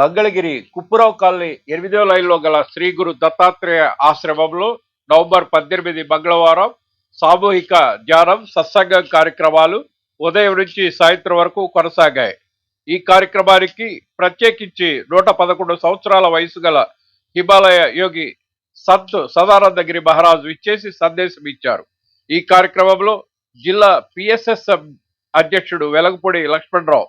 Mangalagiri కుప్పురావు colony ఎనిమిదో లైన్లో గల శ్రీ గురు దత్తాత్రేయ ఆశ్రమంలో నవంబర్ పద్దెనిమిది మంగళవారం సామూహిక ధ్యానం సత్సంగం కార్యక్రమాలు ఉదయం నుంచి సాయంత్రం వరకు కొనసాగాయి. ఈ కార్యక్రమానికి ప్రత్యేకించి నూట పదకొండు సంవత్సరాల వయసు గల హిమాలయ యోగి సంత్ సదానందగిరి మహారాజు ఇచ్చేసి సందేశం ఇచ్చారు. ఈ కార్యక్రమంలో జిల్లా పిఎస్ఎస్ అధ్యక్షుడు వెలగపూడి లక్ష్మణరావు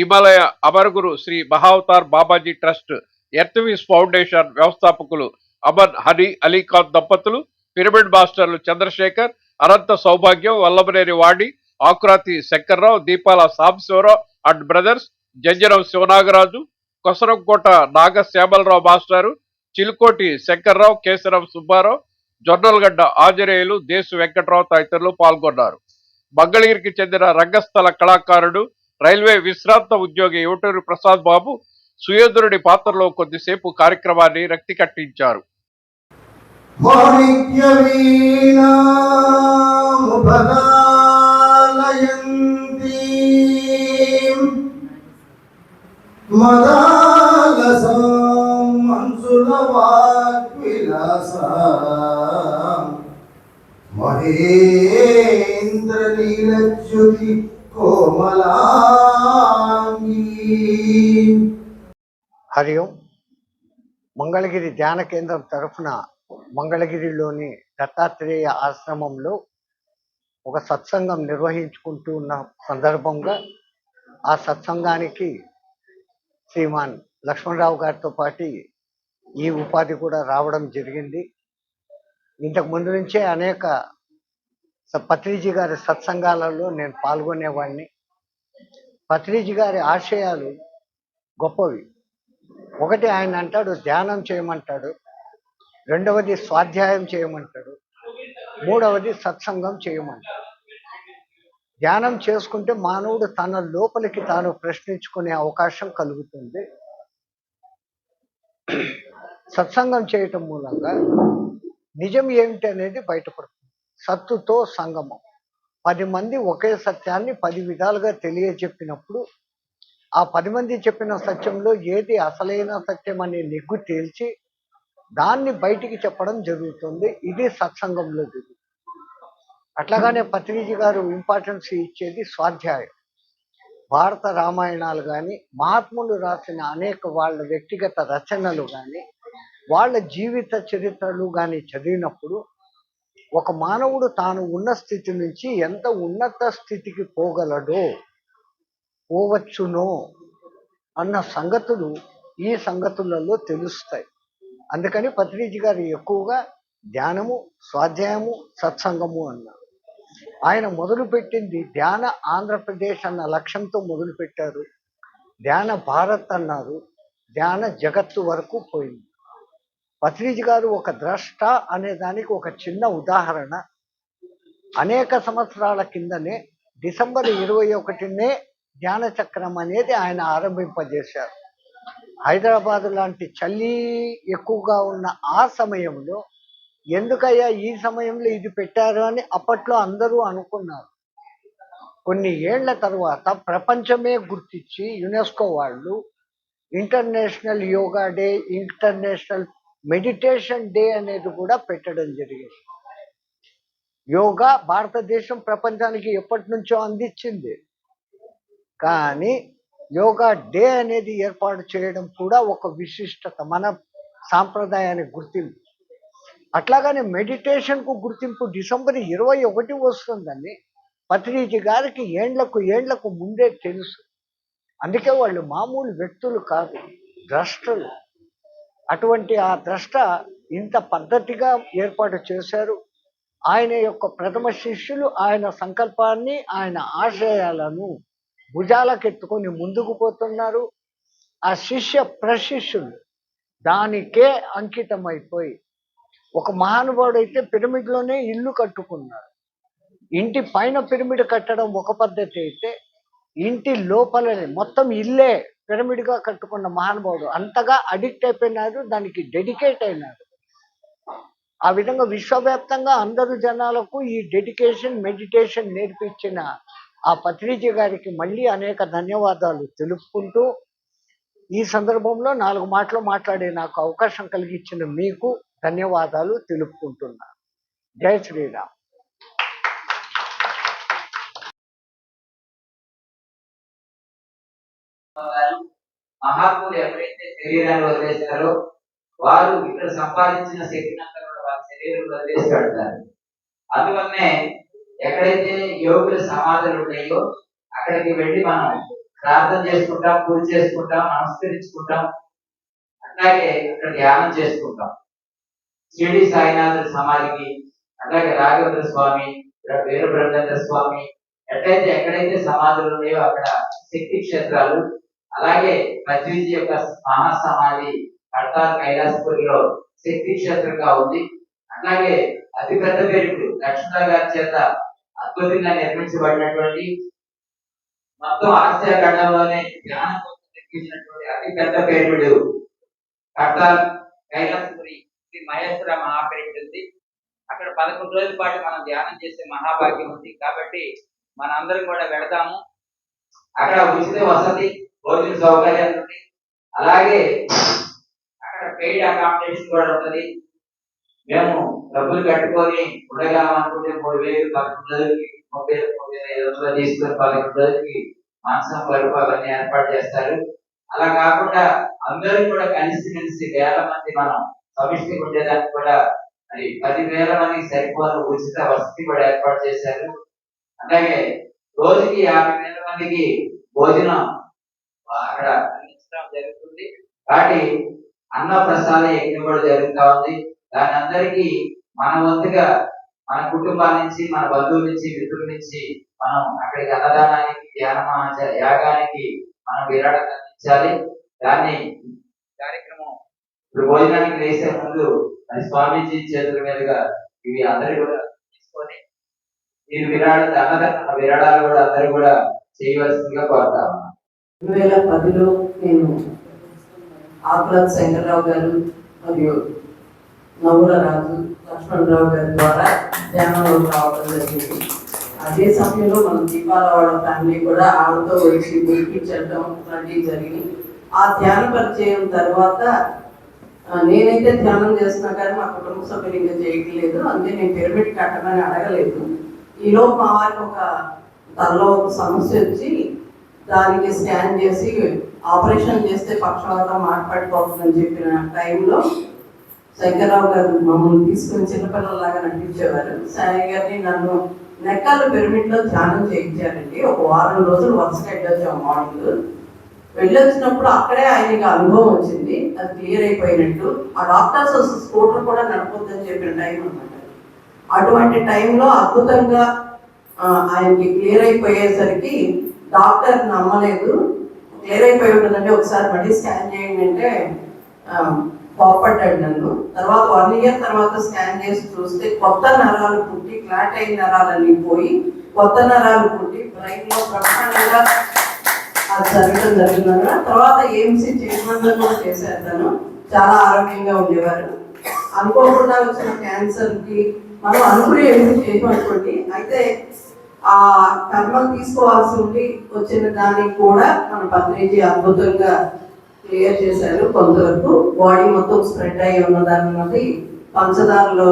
హిమాలయ అమరగురు శ్రీ మహావతార్ బాబాజీ ట్రస్ట్ ఎర్త్వీస్ ఫౌండేషన్ వ్యవస్థాపకులు అమన్ హనీ అలీఖాన్ దంపతులు పిరమిడ్ మాస్టర్లు చంద్రశేఖర్ అనంత సౌభాగ్యం వల్లభనేని వాడి ఆకురాతి శంకర్రావు దీపాల సాంబశివరావు అండ్ బ్రదర్స్ జంజరం శివనాగరాజు కొసరంకోట నాగ శ్యామలరావు మాస్టారు చిలుకోటి శంకర్రావు కేశరం సుబ్బారావు జొన్నలగడ్డ ఆంజనేయులు దేశు వెంకట్రావు తదితరులు పాల్గొన్నారు. మంగళగిరికి చెందిన రంగస్థల కళాకారుడు రైల్వే విశ్రాంత ఉద్యోగి యువటూరి ప్రసాద్ బాబు సుయోధుడి పాత్రలో కొద్దిసేపు కార్యక్రమాన్ని రక్తి కట్టించారు. మహేంద్ర నీలజ్యుతి హరి ఓం. మంగళగిరి ధ్యాన కేంద్రం తరఫున మంగళగిరిలోని దత్తాత్రేయ ఆశ్రమంలో ఒక సత్సంగం నిర్వహించుకుంటూ ఉన్న సందర్భంగా ఆ సత్సంగానికి శ్రీమాన్ లక్ష్మణరావు గారితో పాటు ఈ ఉపాధి కూడా రావడం జరిగింది. ఇంతకు ముందు నుంచే అనేక పత్రిజీ గారి సత్సంగాలలో నేను పాల్గొనేవాడిని పత్రిజీ గారి ఆశయాలు గొప్పవి. ఒకటి ఆయన అంటాడు ధ్యానం చేయమంటాడు. రెండవది స్వాధ్యాయం చేయమంటాడు. మూడవది సత్సంగం చేయమంటాడు. ధ్యానం చేసుకుంటే మానవుడు తన లోపలికి తాను ప్రశ్నించుకునే అవకాశం కలుగుతుంది. సత్సంగం చేయటం మూలంగా నిజం ఏమిటి అనేది బయటపడుతుంది. సత్తుతో సంగమం. పది మంది ఒకే సత్యాన్ని పది విధాలుగా తెలియజెప్పినప్పుడు ఆ పది మంది చెప్పిన సత్యంలో ఏది అసలైన సత్యం అనే నిగ్గు తేల్చి దాన్ని బయటికి చెప్పడం జరుగుతుంది. ఇది సత్సంగంలో జరుగుతుంది. అట్లాగానే పత్రిజీ గారు ఇంపార్టెన్స్ ఇచ్చేది స్వాధ్యాయం. భారత రామాయణాలు కానీ మహాత్ములు రాసిన అనేక వాళ్ళ వ్యక్తిగత రచనలు కానీ వాళ్ళ జీవిత చరిత్రలు కానీ చదివినప్పుడు ఒక మానవుడు తాను ఉన్న స్థితి నుంచి ఎంత ఉన్నత స్థితికి పోగలడో పోవచ్చునో అన్న సంగతులు ఈ సంగతులలో తెలుస్తాయి. అందుకని పత్రిజీ గారు ఎక్కువగా ధ్యానము స్వాధ్యాయము సత్సంగము అన్నారు. ఆయన మొదలుపెట్టింది ధ్యాన ఆంధ్రప్రదేశ్ అన్న లక్ష్యంతో మొదలుపెట్టారు ధ్యాన భారత్ అన్నారు. ధ్యాన జగత్తు వరకు పోయింది. పత్రిజీ గారు ఒక ద్రష్ట అనే దానికి ఒక చిన్న ఉదాహరణ. అనేక సంవత్సరాల కిందనే డిసెంబర్ ఇరవై ఒకటినే ధ్యాన చక్రం అనేది ఆయన ఆరంభింపజేశారు. హైదరాబాద్ లాంటి చలి ఎక్కువగా ఉన్న ఆ సమయంలో ఎందుకయ్యా ఈ సమయంలో ఇది పెట్టారు అని అప్పట్లో అందరూ అనుకున్నారు. కొన్ని ఏళ్ళ తర్వాత ప్రపంచమే గుర్తించి యునెస్కో వాళ్ళు international yoga day international meditation day అనేది కూడా పెట్టడం జరిగింది. యోగా భారతదేశం ప్రపంచానికి ఎప్పటి నుంచో అందించింది. కానీ యోగా డే అనేది ఏర్పాటు చేయడం కూడా ఒక విశిష్టత మన సాంప్రదాయానికి గుర్తింపు. అట్లాగనే మెడిటేషన్కు గుర్తింపు డిసెంబర్ ఇరవై ఒకటి వస్తుందని పత్రిజీ గారికి ఏండ్లకు ఏండ్లకు ముందే తెలుసు. అందుకే వాళ్ళు మామూలు వ్యక్తులు కాదు ద్రష్టలు అటువంటి ఆ ద్రష్ట ఇంత పద్ధతిగా ఏర్పాటు చేశారు. ఆయన యొక్క ప్రథమ శిష్యులు ఆయన సంకల్పాన్ని ఆయన ఆశయాలను భుజాలకెత్తుకొని ముందుకు పోతున్నారు. ఆ శిష్య ప్రశిష్యులు దానికే అంకితమైపోయి ఒక మహానుభావుడు అయితే పిరమిడ్లోనే ఇల్లు కట్టుకున్నాడు ఇంటి పైన పిరమిడ్ కట్టడం ఒక పద్ధతి అయితే ఇంటి లోపలనే మొత్తం ఇల్లే పిరమిడ్గా కట్టుకున్న మహానుభావుడు అంతగా అడిక్ట్ అయిపోయినారు దానికి డెడికేట్ అయినారు ఆ విధంగా విశ్వవ్యాప్తంగా అందరు జనాలకు ఈ డెడికేషన్ మెడిటేషన్ నేర్పించిన ఆ పత్రిజీ గారికి మళ్ళీ అనేక ధన్యవాదాలు తెలుపుకుంటూ ఈ సందర్భంలో నాలుగు మాటలు మాట్లాడే నాకు అవకాశం కలిగించిన మీకు ధన్యవాదాలు తెలుపుకుంటున్నా. జై శ్రీరామ్. మహాత్ములు ఎవరైతే శరీరాన్ని వదిలేశారో వారు ఇక్కడ సంపాదించిన శక్తిని అంతా కూడా వారి శరీరం వదిలేసి పెడతారు. అందువల్లనే ఎక్కడైతే యోగుల సమాధులు ఉన్నాయో అక్కడికి వెళ్ళి మనం ప్రార్థన చేసుకుంటాం పూజ చేసుకుంటాం నమస్కరించుకుంటాం. అట్లాగే అక్కడ ధ్యానం చేసుకుంటాం. షిరిడి సాయినాథుల సమాధికి అట్లాగే రాఘవేంద్ర స్వామి వీరబ్రహ్మేంద్ర స్వామి ఎట్లయితే ఎక్కడైతే సమాధులు ఉన్నాయో అక్కడ శక్తి క్షేత్రాలు అలాగే పద్విజీ యొక్క మహాసమాధి కడతార్ కైలాసపురిలో శక్తి క్షేత్రంగా ఉంది. అలాగే అతి పెద్ద పేరు లక్ష్మణ గారి చేత అద్భుతంగా నిర్మించబడినటువంటి మొత్తం ఆసియా ఖండంలోనే ధ్యానం కోసం నిర్మించినటువంటి అతి పెద్ద పేరుడు కడతార్ కైలాసపురి శ్రీ మహేశ్వర మహాపీఠం ఉంది. అక్కడ పదకొండు రోజుల పాటు మనం ధ్యానం చేసే మహాభాగ్యం ఉంది. కాబట్టి మనందరం కూడా వెళదాము అక్కడ ఉచిత వసతి భోజన సౌకర్యాలు ఉంది. అలాగే అక్కడ పెయిడ్ అకామిడేషన్ కూడా ఉంటుంది. మేము డబ్బులు కట్టుకొని ఉండగలమనుకుంటే మూడు వేలు పదకొండు రోజులకి ముప్పై ముప్పై ఐదు వందలు తీసుకొని పదకొండు రోజులకి మాంసం పరుపు అవన్నీ ఏర్పాటు చేస్తారు. అలా కాకుండా అందరూ కూడా కలిసి కలిసి వేల మంది మనం సమిష్టి ఉండేదానికి కూడా మరి పది వేల మందికి సరిపోను ఉచిత వసతి కూడా ఏర్పాటు చేశారు. అలాగే రోజుకి యాభై వేల మందికి భోజనం అక్కడ అందించడం జరుగుతుంది. కాబట్టి అన్న ప్రసాద యజ్ఞం కూడా జరుగుతా ఉంది. దాని అందరికీ మన వంతుగా మన కుటుంబాల నుంచి మన బంధువుల నుంచి మిత్రుల నుంచి మనం అక్కడికి అన్నదానానికి ధ్యాన యాగానికి మనం విరాళం అందించాలి. దాన్ని కార్యక్రమం ఇప్పుడు భోజనానికి వేసే ముందు అది స్వామీజీ చేతుల మీదుగా ఇవి అందరూ కూడా తీసుకొని మీరు విరాళ అన్నదాన విరాళాలు కూడా అందరూ కూడా చేయవలసిందిగా కోరుతా రెండు వేల పదిలో నేను ఆకుల శంకర్రావు గారు మరియు నవ్వుల రాజు లక్ష్మణరావు గారి ద్వారా ధ్యానంలోకి రావడం జరిగింది. అదే సమయంలో మన దీపాలవాడ ఫ్యామిలీ కూడా ఆవిడతో వచ్చి గురిపించడం లాంటివి జరిగింది. ఆ ధ్యాన పరిచయం తర్వాత నేనైతే ధ్యానం చేస్తున్నా కానీ మా కుటుంబ సభ్యులు ఇంకా చేయట్లేదు అందుకే నేను పిరమిడ్ కట్టమని అడగలేదు. ఈలో మా వారికి ఒక తనలో ఒక సమస్య వచ్చి దానికి స్కాన్ చేసి ఆపరేషన్ చేస్తే పక్షవాతం మాట్లాడుకోవద్దని చెప్పిన టైంలో శంకర్రావు గారు మమ్మల్ని తీసుకుని చిన్నపిల్లలాగా నటించేవారు. సాయి గారిని నన్ను నెక్కలు పిరమిడ్లో ధ్యానం చేయించారండి. ఒక వారం రోజులు వరుసగా వెళ్ళొచ్చాం మార్నింగ్. వెళ్ళొచ్చినప్పుడు అక్కడే ఆయనకి అనుభవం వచ్చింది. అది క్లియర్ అయిపోయినట్టు. ఆ డాక్టర్స్ వస్తే స్కూటర్ కూడా నడపొద్దని చెప్పిన టైం అనమాట అటువంటి టైంలో అద్భుతంగా ఆయనకి క్లియర్ అయిపోయేసరికి డాక్టర్ నమ్మలేదు. క్లియర్ అయిపోయి ఉంటుందంటే ఒకసారి మళ్ళీ స్కాన్ చేయండి అంటే ఆ, నన్ను. తర్వాత వన్ ఇయర్ తర్వాత స్కాన్ చేసి చూస్తే కొత్త నరాలు పుట్టి ఫ్లాట్ అయిన నరాలన్నీ పోయి కొత్త నరాలు పుట్టి బ్రెయిన్లో అది జరగడం జరిగిందన్న తర్వాత ఏఎంసీ ట్రీట్మెంట్ కూడా చేసేద్దాను తను. చాలా ఆరోగ్యంగా ఉండేవారు. అనుకోకుండా వచ్చిన క్యాన్సర్కి మనం అనుకునే ఏమి చేయమనుకోండి అయితే ఆ కర్మలు తీసుకోవాల్సి ఉండి వచ్చిన దానికి కూడా మన పత్రిజీ అద్భుతంగా క్లియర్ చేశారు కొంతవరకు. బాడీ మొత్తం స్ప్రెడ్ అయి ఉన్న దాని నుండి పంచదారలో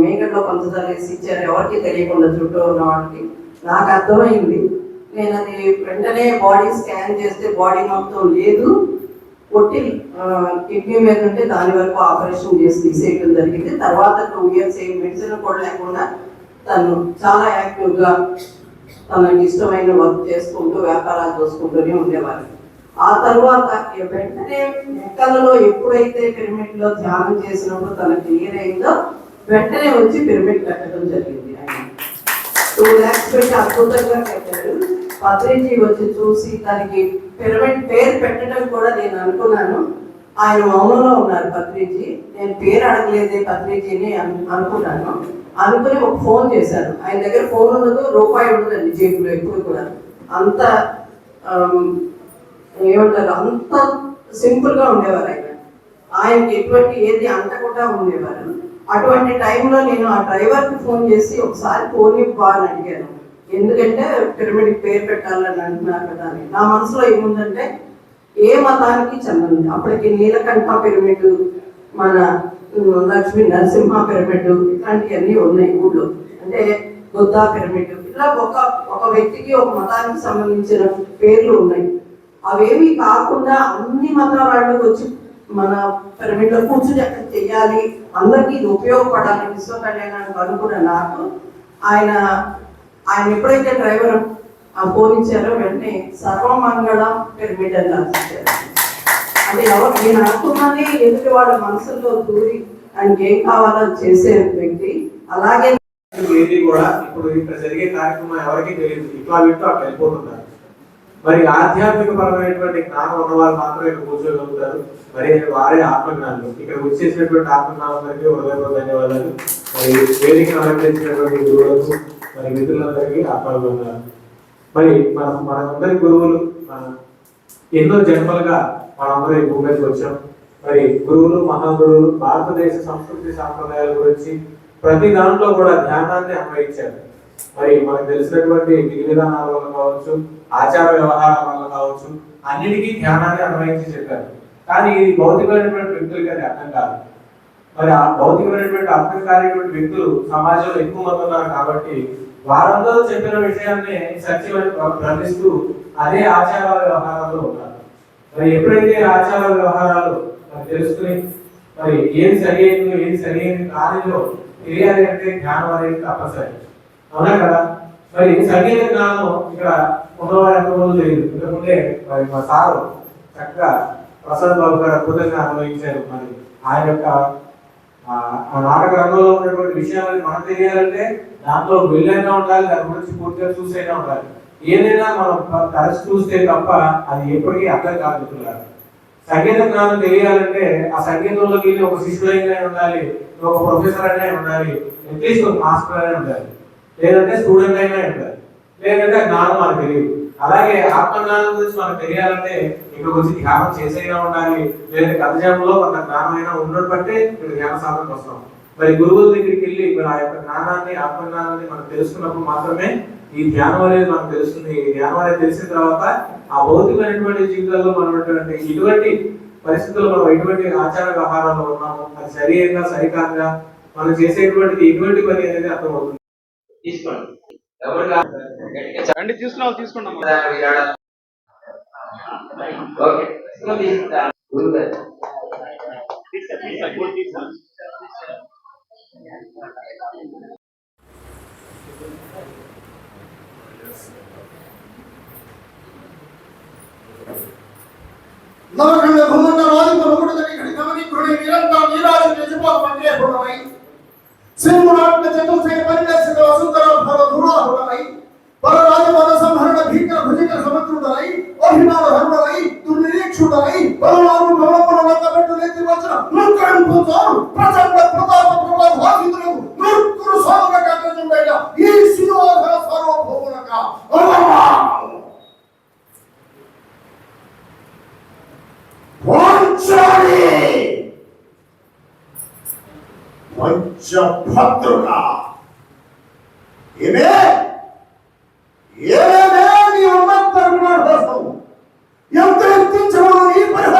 మేకట్లో పంచదార వేసి ఇచ్చారు. ఎవరికి తెలియకుండా చుట్టూ ఉన్న వాళ్ళకి. నాకు అర్థమైంది. నేను అది వెంటనే బాడీ స్కాన్ చేస్తే బాడీ మొత్తం లేదు. కొట్టి కిడ్నీ మీద ఉంటే దాని వరకు ఆపరేషన్ చేసి తీసేయడం జరిగింది. తర్వాత టూ ఇయర్స్ ఏం మెడిసిన్ కూడా లేకుండా తను చాలా యాక్టివ్గా తనకి ఇష్టమైన వర్క్ చేసుకుంటూ వ్యాపారాలు చూసుకుంటూనే ఉండేవారు. ఆ తర్వాత వెంటనే ఎక్కలలో ఎప్పుడైతే పిరమిడ్లో ధ్యానం చేసినప్పుడు తన క్లియర్ అయిందో వెంటనే వచ్చి పిరమిడ్ కట్టడం జరిగింది ఆయన. టూ ల్యాక్స్ పెట్టి అద్భుతంగా కట్టాడు. పత్రిజీ వచ్చి చూసి దానికి పిరమిడ్ పేరు పెట్టడం కూడా నేను అనుకున్నాను. ఆయన మౌనంలో ఉన్నారు పత్రిజీ నేను పేరు అడగలేదే పత్రిజీని అని అనుకున్నాను. అనుకుని ఒక ఫోన్ చేశాను. ఆయన దగ్గర ఫోన్ ఉండదు రూపాయి ఉండదండి జేబులో ఎప్పుడు కూడా. అంత ఏమంటారు అంత సింపుల్గా ఉండేవారు ఆయన. ఆయనకి ఎటువంటి ఏది అంటకుండా ఉండేవారు. అటువంటి టైంలో నేను ఆ డ్రైవర్కి ఫోన్ చేసి ఒకసారి ఫోన్ ఇవ్వాలని అడిగాను. ఎందుకంటే పిరమిడ్ పేరు పెట్టాలని అంటున్నారు కదా అని. నా మనసులో ఏముందంటే ఏ మతానికి చెందింది అప్పటికి నీలకంఠ పిరమిడ్ మన లక్ష్మీ నరసింహ పిరమిడ్ ఇట్లాంటివన్నీ ఉన్నాయి ఊళ్ళో అంటే బుద్ధా పిరమిడ్. ఇలా ఒక ఒక వ్యక్తికి ఒక మతానికి సంబంధించిన పేర్లు ఉన్నాయి. అవేవి కాకుండా అన్ని మతాల వాళ్ళకి వచ్చి మన పిరమిడ్లో కూర్చుని అక్కడ చెయ్యాలి. అందరికీ ఇది ఉపయోగపడాలి. విశ్వ కళ్యాణానికి అనుకున్న నాకు ఆయన ఆయన ఎప్పుడైతే డ్రైవర్ బోధించారో వెంటనే సర్వమంగళ పిరమిడ్ అని అంటే ఎవరు నేను అనుకున్నది ఎదుటి వాళ్ళ మనసుల్లో దూరి ఆయనకి ఏం కావాలో చేసే వ్యక్తి అలాగే ఏది కూడా ఇప్పుడు ఇక్కడ జరిగే కార్యక్రమం ఎవరికి తెలియదు. ఇట్లా వింటూ అట్లా వెళ్ళిపోతున్నారు. మరి ఆధ్యాత్మిక పరమైనటువంటి జ్ఞానం ఉన్న వాళ్ళు మాత్రమే ఇక్కడ కూర్చోగలుగుతారు. మరి వారే ఆత్మజ్ఞానులు. ఇక్కడ వచ్చేసినటువంటి ఆత్మజ్ఞానందరికీ హృదయపూర్వక ధన్యవాదాలు. మరి వేదికను అలంకరించినటువంటి గురువులకు మరి మిత్రులందరికీ ఆత్మజ్ఞానాలు. మరి మన మనందరి గురువులు మన ఎన్నో జన్మలుగా మనందరూ ఈ భూమి మీదకి వచ్చాం. మరి గురువులు మహాగురువులు భారతదేశ సంస్కృతి సాంప్రదాయాల గురించి ప్రతి దాంట్లో కూడా ధ్యానాన్ని అన్వయించారు. మరి మనకు తెలిసినటువంటి విధి విధానాల వల్ల కావచ్చు ఆచార వ్యవహారాల వల్ల కావచ్చు అన్నిటికీ ధ్యానాన్ని అన్వయించి చెప్పారు. కానీ ఇది భౌతికమైనటువంటి వ్యక్తులకి అది అర్థం కాదు. మరి ఆ భౌతికమైనటువంటి అర్థం కానిటువంటి వ్యక్తులు సమాజంలో ఎక్కువ మంది ఉన్నారు కాబట్టి వారందరూ చెప్పిన విషయాన్ని సత్యమని భ్రమిస్తూ అదే ఆచార వ్యవహారాల్లో ఉన్నారు. మరి ఎప్పుడైతే ఆచార వ్యవహారాలు మరి తెలుసుకుని మరి ఏది సరి అయిందో ఏది సరి అయింది తెలియాలి అంటే జ్ఞానం అనేది తప్పనిసరి. అవునా కదా? మరి సంగీత జ్ఞానం ఇక్కడ ఉన్నవారు ఎంతమంది తెలియదు. ఇంతకుముందే మరి మా సారు చక్కగా ప్రసాద్ బాబు గారు అద్భుతంగా అనుభవించారు. మరి ఆయన యొక్క ఆ నాటక రంగంలో ఉన్నటువంటి విషయాలని మనకు తెలియాలంటే దాంట్లో వెళ్ళైనా ఉండాలి దాని గురించి పూర్తిగా చూసైనా ఉండాలి. ఏదైనా మనం తరచు చూస్తే తప్ప అది ఎప్పటికీ అర్థం కాదు సంగీత జ్ఞానం తెలియాలంటే ఆ సంగీతంలోకి వెళ్ళి ఒక శిష్యుడైనా ఉండాలి ఒక ప్రొఫెసర్ అయినా ఉండాలి అట్లీస్ట్ ఒక మాస్టర్ అయినా ఉండాలి లేదంటే స్టూడెంట్ అయినా ఉండాలి. లేదంటే జ్ఞానం మనకు తెలియదు. అలాగే ఆత్మజ్ఞానం గురించి మనకు తెలియాలంటే ఇక్కడ వచ్చి ధ్యానం చేసైనా ఉండాలి లేదంటే కథజంలో కొంత జ్ఞానం అయినా ఉండడం బట్టే ఇక్కడ జ్ఞాన సాధనకు వస్తాం మరి గురువుల దగ్గరికి వెళ్ళి మరి ఆ యొక్క జ్ఞానాన్ని ఆత్మజ్ఞానాన్ని మనం తెలుసుకున్నప్పుడు మాత్రమే ఈ ధ్యానం అనేది మనకు తెలుస్తుంది. ఈ ధ్యానం అనేది తెలిసిన తర్వాత ఆ భౌతికమైనటువంటి జీవితాల్లో మనం ఉన్నటువంటి ఇటువంటి పరిస్థితుల్లో మనం ఎటువంటి ఆచార వ్యవహారాల్లో ఉన్నాము. అది సరిగా సరికాగా మనం చేసేటువంటిది ఎటువంటి పని అనేది అర్థమవుతుంది. తీసుకోండి. ఎవరు తీసుకున్నాం. ఓకే. ನವಕಳ್ಳ ಭೂಮನ ರಾಜ ಪ್ರಭುಡದಲ್ಲಿ ಗಣಿತವನಿ ಕೃಣಿ ನಿರಂತ ನೀರಾಜ ನಿಜಪ ಮಂಡ್ಯ ಭುಡವೈ ಸಿಂಹುನಾಟ್ನ ಚತುರ್ಥೆ ಪರಿಣಸಿದ ವಸುಂಧರ ಭರ ಧೂಳ ಭುಡವೈ ಪರ ರಾಜಪದ ಸಂಹರಣ ಭೀಕರ ಭುಜಿಕ ಸಮತ್ರುಡಲೈ ಅಭಿಮಾನ ಹರುಡಲೈ ದುರ್ನಿರೀಕ್ಷುಡಲೈ ಬಲವಾರು ಭವನಪರ ಲಕ್ಕ ಬೆಟ್ಟು ನೆತ್ತಿ ವಚನ ಮುಕ್ಕಳು ಪ್ರಚಂಡ ಪ್ರತಾಪ పొందారు ప్రచండ ప్రతాప ప్రభావితులు నుర్కురు సోమక ఈ శిరోధర సార్వభౌమునక వంచాలి పంచభద్రుక ఏమే? ఏమే నీ ఎంత ఎత్తించమను నీ పరిహారం